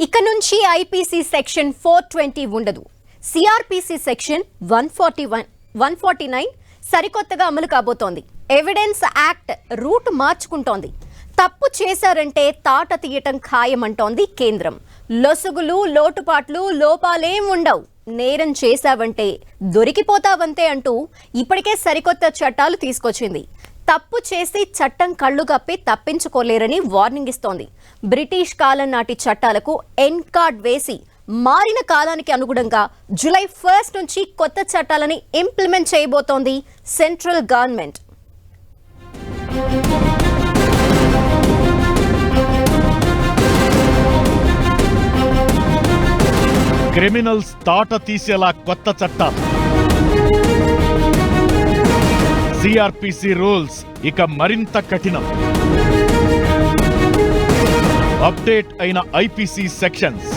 ఇక నుంచి IPC section four twenty ఉండదు. CRPC section one forty one one forty nine సరికొత్తగా అమలు కాబోతోంది. ఎవిడెన్స్ యాక్ట్ రూట్ మార్చుకుంటోంది. తప్పు చేశారంటే తాట తీయటం ఖాయమంటోంది కేంద్రం. లొసుగులు లోటుపాట్లు లోపాలేం ఉండవు. నేరం చేశావంటే దొరికిపోతావంతే అంటూ ఇప్పటికే సరికొత్త చట్టాలు తీసుకొచ్చింది. తప్పు చేసి చట్టం కళ్ళు కప్పి తప్పించుకోలేరని వార్నింగ్ ఇస్తోంది. బ్రిటిష్ కాలం నాటి చట్టాలకు ఎన్ కార్డ్ వేసి మారిన కాలానికి అనుగుణంగా జూలై ఫస్ట్ నుంచి కొత్త చట్టాలని ఇంప్లిమెంట్ చేయబోతోంది సెంట్రల్ గవర్నమెంట్. క్రిమినల్స్ తాట తీసేలా కొత్త చట్టాలు సిఆర్పిసి రూల్స్ ఇక మరింత కఠినం. అప్డేట్ అయిన ఐపీసీ సెక్షన్స్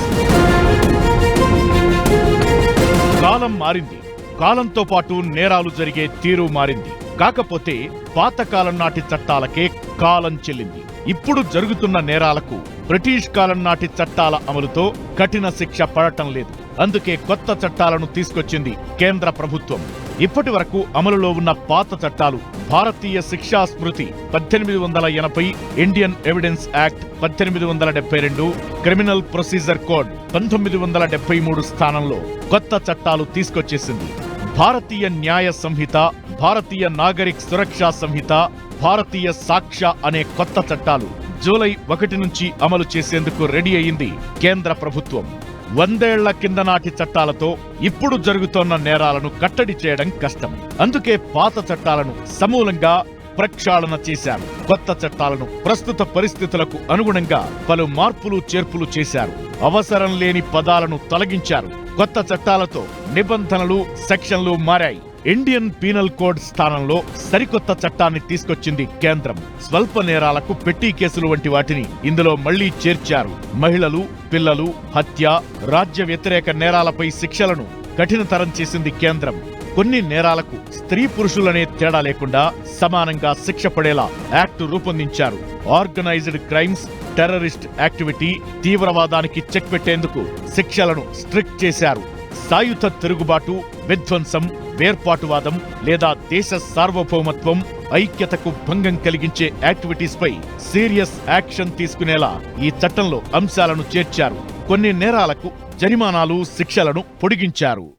కాలం మారింది. కాలంతో పాటు నేరాలు జరిగే తీరు మారింది. కాకపోతే పాతకాలం నాటి చట్టాలకే కాలం చెల్లింది. ఇప్పుడు జరుగుతున్న నేరాలకు బ్రిటిష్ కాలం నాటి చట్టాల అమలుతో కఠిన శిక్ష పడటం లేదు. అందుకే కొత్త చట్టాలను తీసుకొచ్చింది కేంద్ర ప్రభుత్వం. ఇప్పటి వరకు అమలులో ఉన్న పాత చట్టాలు భారతీయ శిక్షా స్మృతి పద్దెనిమిది వందల ఎనభై ఇండియన్ ఎవిడెన్స్ యాక్ట్ పద్దెనిమిది వందల డెబ్బై రెండు క్రిమినల్ ప్రొసీజర్ కోడ్ పంతొమ్మిది వందల డెబ్బై మూడు స్థానంలో కొత్త చట్టాలు తీసుకొచ్చేసింది. భారతీయ న్యాయ సంహిత భారతీయ నాగరిక్ సురక్షా సంహిత భారతీయ సాక్ష్య అనే కొత్త చట్టాలు జూలై ఒకటి నుంచి అమలు చేసేందుకు రెడీ అయింది కేంద్ర ప్రభుత్వం. వందేళ్ళ కింద నాటి చట్టాలతో ఇప్పుడు జరుగుతోన్న నేరాలను కట్టడి చేయడం కష్టం. అందుకే పాత చట్టాలను సమూలంగా ప్రక్షాళన చేశారు. కొత్త చట్టాలను ప్రస్తుత పరిస్థితులకు అనుగుణంగా పలు మార్పులు చేర్పులు చేశారు. అవసరం లేని పదాలను తొలగించారు. కొత్త చట్టాలతో నిబంధనలు సెక్షన్లు మారాయి. ఇండియన్ పీనల్ కోడ్ స్థానంలో సరికొత్త చట్టాన్ని తీసుకొచ్చింది కేంద్రం. స్వల్ప నేరాలకు పెట్టి కేసులు వంటి వాటిని ఇందులో మళ్ళీ చేర్చారు. మహిళలు పిల్లలు హత్య రాజ్య వ్యతిరేక నేరాలపై శిక్షలను కఠినతరం చేసింది కేంద్రం. కొన్ని నేరాలకు స్త్రీ పురుషులనే తేడా లేకుండా సమానంగా శిక్ష పడేలా యాక్ట్ రూపొందించారు. ఆర్గనైజ్డ్ క్రైమ్స్ టెర్రరిస్ట్ యాక్టివిటీ తీవ్రవాదానికి చెక్ పెట్టేందుకు శిక్షలను స్ట్రిక్ట్ చేశారు. సాయుధ తిరుగుబాటు విధ్వంసం వేర్పాటువాదం లేదా దేశ సార్వభౌమత్వం ఐక్యతకు భంగం కలిగించే యాక్టివిటీస్ పై సీరియస్ యాక్షన్ తీసుకునేలా ఈ చట్టంలో అంశాలను చేర్చారు. కొన్ని నేరాలకు జరిమానాలు శిక్షలను పొడిగించారు.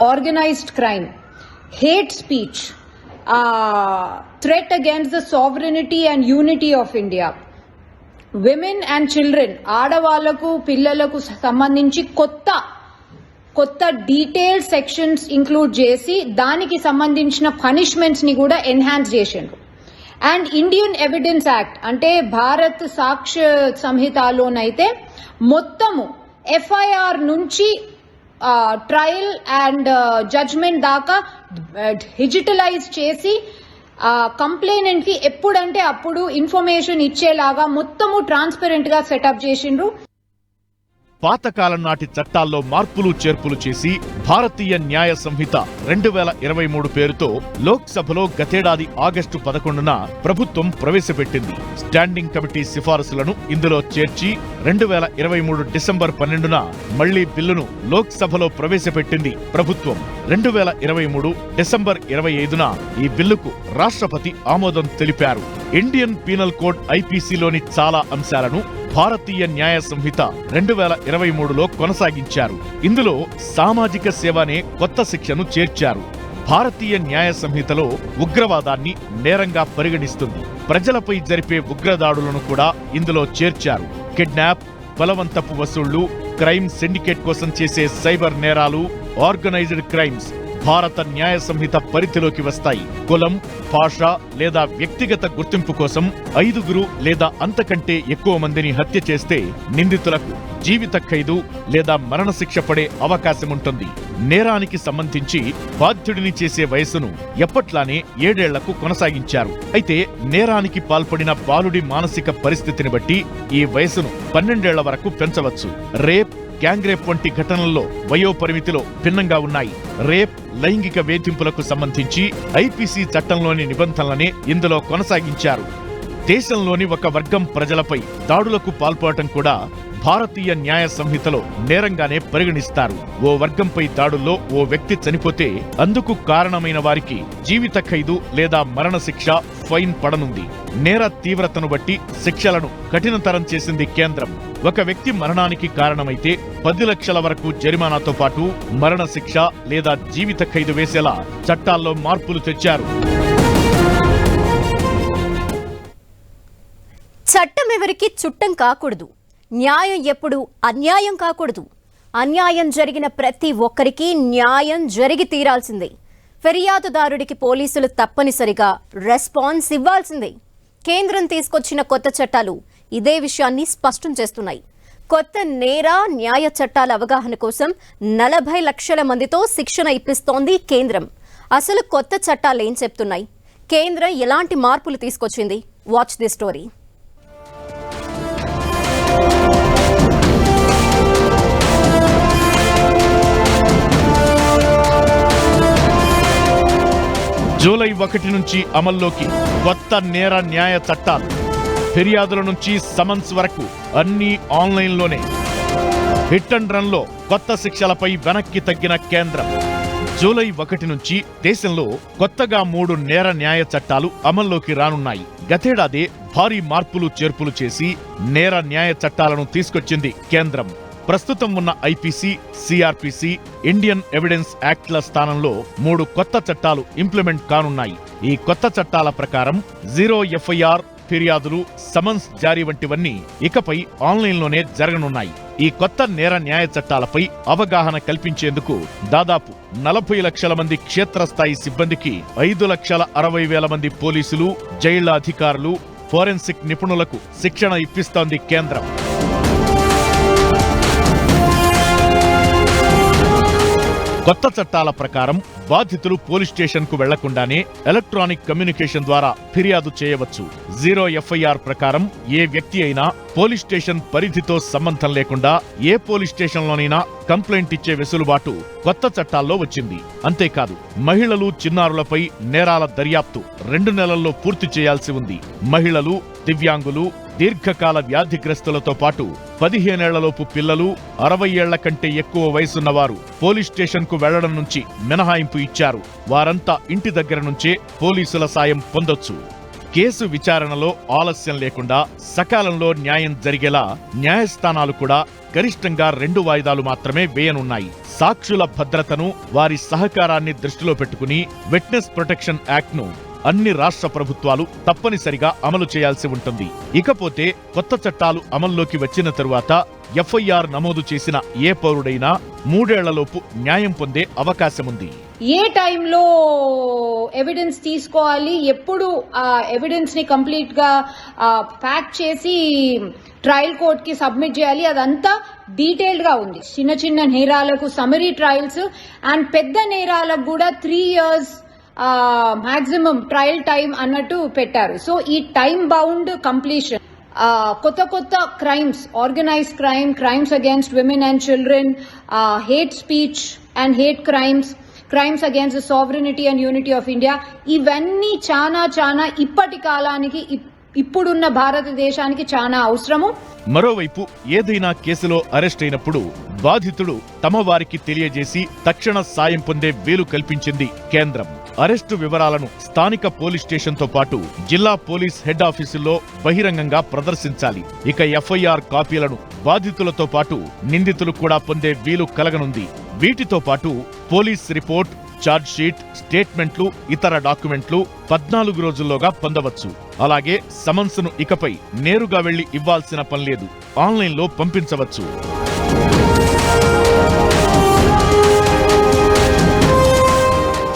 Organized crime, hate speech, uh, threat against the sovereignty and unity of India. Women and children ఆడవాళ్ళకు పిల్లలకు సంబంధించి కొత్త కొత్త డీటెయిల్ సెక్షన్స్ ఇంక్లూడ్ చేసి దానికి సంబంధించిన పనిష్మెంట్స్ని కూడా ఎన్హాన్స్ చేసిండ్రు అండ్ ఇండియన్ ఎవిడెన్స్ యాక్ట్ అంటే భారత్ సాక్ష్య సంహితలోనైతే మొత్తము ఎఫ్ఐఆర్ నుంచి ట్రయల్ అండ్ జడ్జ్మెంట్ దాకా uh, డిజిటలైజ్ చేసి కంప్లైనెంట్కి ఎప్పుడంటే అప్పుడు ఇన్ఫర్మేషన్ ఇచ్చేలాగా మొత్తము ట్రాన్స్పరెంట్గా సెటప్ చేసిండ్రు. పాతకాలం నాటి చట్టాల్లో మార్పులు చేర్పులు చేసి భారతీయ న్యాయ సంహిత రెండు వేల ఇరవై మూడు పేరుతో లోక్సభలో గతేడాది ఆగస్టు పదకొండున ప్రభుత్వం ప్రవేశపెట్టింది. స్టాండింగ్ కమిటీ సిఫారసులను ఇందులో చేర్చి రెండు వేల ఇరవై మూడు డిసెంబర్ పన్నెండున మళ్ళీ బిల్లును లోక్సభలో ప్రవేశపెట్టింది ప్రభుత్వం. రెండు వేల ఇరవై మూడు డిసెంబర్ ఇరవై ఐదున ఈ బిల్లుకు రాష్ట్రపతి ఆమోదం తెలిపారు. ఇండియన్ పీనల్ కోడ్ ఐపీసీలోని చాలా అంశాలను భారతీయ న్యాయ సంహిత రెండు వేల ఇరవై మూడులో కొనసాగించారు. ఇందులో సామాజిక సేవ అనే కొత్త శిక్షను చేర్చారు. భారతీయ న్యాయ సంహితలో ఉగ్రవాదాన్ని నేరంగా పరిగణిస్తుంది. ప్రజలపై జరిపే ఉగ్రదాడులను కూడా ఇందులో చేర్చారు. కిడ్నాప్ బలవంతపు వసూళ్ళు క్రైమ్ సిండికేట్ కోసం చేసే సైబర్ నేరాలు ఆర్గనైజ్డ్ క్రైమ్స్ భారత న్యాయ సంహిత పరిధిలోకి వస్తాయి. కులం భాష లేదా వ్యక్తిగత గుర్తింపు కోసం ఐదుగురు లేదా అంతకంటే ఎక్కువ మందిని హత్య చేస్తే నిందితులకు జీవిత ఖైదు లేదా మరణశిక్ష పడే అవకాశం ఉంటుంది నేరానికి సంబంధించి బాధ్యుడిని చేసే వయసును ఎప్పట్లానే ఏడేళ్ళకు కొనసాగించారు. అయితే నేరానికి పాల్పడిన బాలుడి మానసిక పరిస్థితిని బట్టి ఈ వయసును పన్నెండేళ్ళ వరకు పెంచవచ్చు. రేప్ గ్యాంగ్ రేప్ వంటి ఘటనల్లో వయోపరిమితిలో భిన్నంగా ఉన్నాయి. రేప్ లైంగిక వేధింపులకు సంబంధించి ఐపీసీ చట్టంలోని నిబంధనలనే ఇందులో కొనసాగించారు. దేశంలోని ఒక వర్గం ప్రజలపై దాడులకు పాల్పడటం కూడా భారతీయ న్యాయ సంహితలో నేరంగానే పరిగణిస్తారు. ఓ వర్గంపై దాడుల్లో ఓ వ్యక్తి చనిపోతే అందుకు కారణమైన వారికి జీవిత ఖైదు లేదా మరణశిక్ష ఫైన్ పడనుంది. నేర తీవ్రతను బట్టి శిక్షలను కఠినతరం చేసింది కేంద్రం. ఒక వ్యక్తి మరణానికి కారణమైతే పది లక్షల వరకు జరిమానాతో పాటు మరణశిక్ష లేదా జీవిత ఖైదు వేసేలా చట్టాల్లో మార్పులు తెచ్చారు. చట్టం ఎవరికి చుట్టం కాకూడదు. న్యాయం ఎప్పుడు అన్యాయం కాకూడదు. అన్యాయం జరిగిన ప్రతి ఒక్కరికి న్యాయం జరిగి తీరాల్సిందే. ఫిర్యాదుదారుడికి పోలీసులు తప్పనిసరిగా రెస్పాన్స్ ఇవ్వాల్సిందే. కేంద్రం తీసుకొచ్చిన కొత్త చట్టాలు ఇదే విషయాన్ని స్పష్టం చేస్తున్నాయి. కొత్త నేర న్యాయ చట్టాల అవగాహన కోసం నలభై లక్షల మందితో శిక్షణ ఇప్పిస్తోంది కేంద్రం. అసలు కొత్త చట్టాలు ఏం చెప్తున్నాయి? కేంద్రం ఎలాంటి మార్పులు తీసుకొచ్చింది? Watch the story. జూలై ఒకటి నుంచి అమల్లోకి కొత్త నేర న్యాయ చట్టాలు. ఫిర్యాదుల నుంచి సమన్స్ వరకు అన్నీ ఆన్లైన్లోనే. హిట్ అండ్ రన్లో కొత్త శిక్షలపై వెనక్కి తగ్గిన కేంద్రం. జూలై ఒకటి నుంచి దేశంలో కొత్తగా మూడు నేర న్యాయ చట్టాలు అమల్లోకి రానున్నాయి. గతేడాదే భారీ మార్పులు చేర్పులు చేసి నేర న్యాయ చట్టాలను తీసుకొచ్చింది కేంద్రం. ప్రస్తుతం ఉన్న ఐపీసీ సిఆర్పిసి ఇండియన్ ఎవిడెన్స్ యాక్ట్ల స్థానంలో మూడు కొత్త చట్టాలు ఇంప్లిమెంట్ కానున్నాయి. ఈ కొత్త చట్టాల ప్రకారం జీరో ఎఫ్ఐఆర్ ఫిర్యాదులు సమన్స్ జారీ వంటివన్నీ ఇకపై ఆన్లైన్లోనే జరగనున్నాయి. ఈ కొత్త నేర న్యాయ చట్టాలపై అవగాహన కల్పించేందుకు దాదాపు నలభై లక్షల మంది క్షేత్రస్థాయి సిబ్బందికి ఐదు లక్షల అరవై వేల మంది పోలీసులు జైళ్ళ అధికారులు ఫోరెన్సిక్ నిపుణులకు శిక్షణ ఇప్పిస్తోంది కేంద్రం. కొత్త చట్టాల ప్రకారం బాధితులు పోలీస్ స్టేషన్కు వెళ్ళకుండానే ఎలక్ట్రానిక్ కమ్యూనికేషన్ ద్వారా ఫిర్యాదు చేయవచ్చు. జీరో ఎఫ్ఐఆర్ ప్రకారం ఏ వ్యక్తి అయినా పోలీస్ స్టేషన్ పరిధితో సంబంధం లేకుండా ఏ పోలీస్ స్టేషన్లోనైనా కంప్లైంట్ ఇచ్చే వెసులుబాటు కొత్త చట్టాల్లో వచ్చింది. అంతేకాదు మహిళలు చిన్నారులపై నేరాల దర్యాప్తు రెండు నెలల్లో పూర్తి చేయాల్సి ఉంది. మహిళలు దివ్యాంగులు దీర్ఘకాల వ్యాధిగ్రస్తులతో పాటు పదిహేనేళ్ళలోపు పిల్లలు అరవై ఏళ్ళ కంటే ఎక్కువ వయసున్నవారు పోలీస్ స్టేషన్కు వెళ్ళడం నుంచి మినహాయింపు ఇచ్చారు. వారంతా ఇంటి దగ్గర నుంచే పోలీసుల సాయం పొందొచ్చు. కేసు విచారణలో ఆలస్యం లేకుండా సకాలంలో న్యాయం జరిగేలా న్యాయస్థానాలు కూడా గరిష్టంగా రెండు వాయిదాలు మాత్రమే వేయనున్నాయి. సాక్షుల భద్రతను వారి సహకారాన్ని దృష్టిలో పెట్టుకుని విట్నెస్ ప్రొటెక్షన్ యాక్ట్ను అన్ని రాష్ట్ర ప్రభుత్వాలు తప్పనిసరిగా అమలు చేయాల్సి ఉంటుంది. ఇకపోతే కొత్త చట్టాలు అమల్లోకి వచ్చిన తరువాత ఎఫ్ఐఆర్ నమోదు చేసిన ఏ పౌరుడైనా మూడేళ్ళలోపు న్యాయం పొందే అవకాశముంది. ఏ టైంలో ఎవిడెన్స్ తీసుకోవాలి? ఎప్పుడు ఆ ఎవిడెన్స్ని కంప్లీట్గా ప్యాక్ చేసి ట్రయల్ కోర్ట్కి సబ్మిట్ చేయాలి? అదంతా డీటెయిల్డ్గా ఉంది. చిన్న చిన్న నేరాలకు సమరీ ట్రయల్స్ అండ్ పెద్ద నేరాలకు కూడా three years maximum trial time అన్నట్టు పెట్టారు. సో ఈ టైం బౌండ్ కంప్లీషన్ కొత్త కొత్త crimes organise crime crimes against women and children hate speech and hate crimes crimes against sovereignty and unity of India ఇవన్నీ చాలా చాలా ఇప్పటి కాలానికి ఇప్- ఇప్పుడున్న భారతదేశానికి చాలా అవసరము. మరోవైపు ఏదైనా కేసులో అరెస్ట్ అయినప్పుడు బాధితుడు తమ వారికి తెలియజేసి తక్షణ సాయం పొందే వీలు కల్పించింది కేంద్రం. అరెస్టు వివరాలను స్థానిక పోలీస్ స్టేషన్తో పాటు జిల్లా పోలీస్ హెడ్ ఆఫీసుల్లో బహిరంగంగా ప్రదర్శించాలి. ఇక ఎఫ్ఐఆర్ కాపీలను బాధితులతో పాటు నిందితులు కూడా పొందే వీలు కలగనుంది. వీటితో పాటు పోలీస్ రిపోర్ట్ ఛార్జ్షీట్ స్టేట్మెంట్లు ఇతర డాక్యుమెంట్లు పద్నాలుగు రోజుల్లోగా పొందవచ్చు. అలాగే సమన్స్ను ఇకపై నేరుగా వెళ్ళి ఇవ్వాల్సిన పనిలేదు ఆన్లైన్లో పంపించవచ్చు.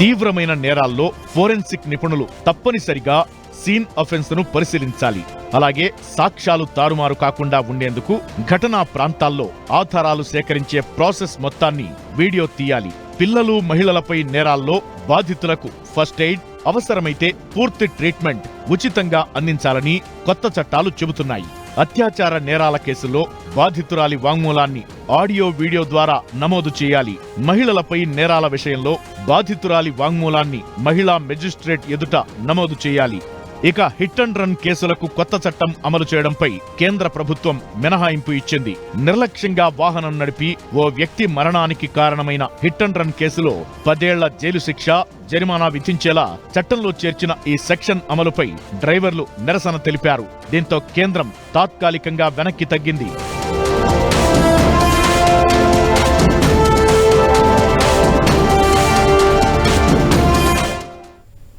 తీవ్రమైన నేరాల్లో ఫోరెన్సిక్ నిపుణులు తప్పనిసరిగా సీన్ అఫెన్స్ను పరిశీలించాలి. అలాగే సాక్ష్యాలు తారుమారు కాకుండా ఉండేందుకు ఘటనా ప్రాంతాల్లో ఆధారాలు సేకరించే ప్రాసెస్ మొత్తాన్ని వీడియో తీయాలి. పిల్లలు మహిళలపై నేరాల్లో బాధితులకు ఫస్ట్ ఎయిడ్ అవసరమైతే పూర్తి ట్రీట్మెంట్ ఉచితంగా అందించాలని కొత్త చట్టాలు చెబుతున్నాయి. అత్యాచార నేరాల కేసులో బాధితురాలి వాంగ్మూలాన్ని ఆడియో వీడియో ద్వారా నమోదు చేయాలి. మహిళలపై నేరాల విషయంలో బాధితురాలి వాంగ్మూలాన్ని మహిళా మెజిస్ట్రేట్ ఎదుట నమోదు చేయాలి. ఇక హిట్ అండ్ రన్ కేసులకు కొత్త చట్టం అమలు చేయడంపై కేంద్ర ప్రభుత్వం మినహాయింపు ఇచ్చింది. నిర్లక్ష్యంగా వాహనం నడిపి ఓ వ్యక్తి మరణానికి కారణమైన హిట్ అండ్ రన్ కేసులో పదేళ్ళ జైలు శిక్ష జరిమానా విధించేలా చట్టంలో చేర్చిన ఈ సెక్షన్ అమలుపై డ్రైవర్లు నిరసన తెలిపారు. దీంతో కేంద్రం తాత్కాలికంగా వెనక్కి తగ్గింది.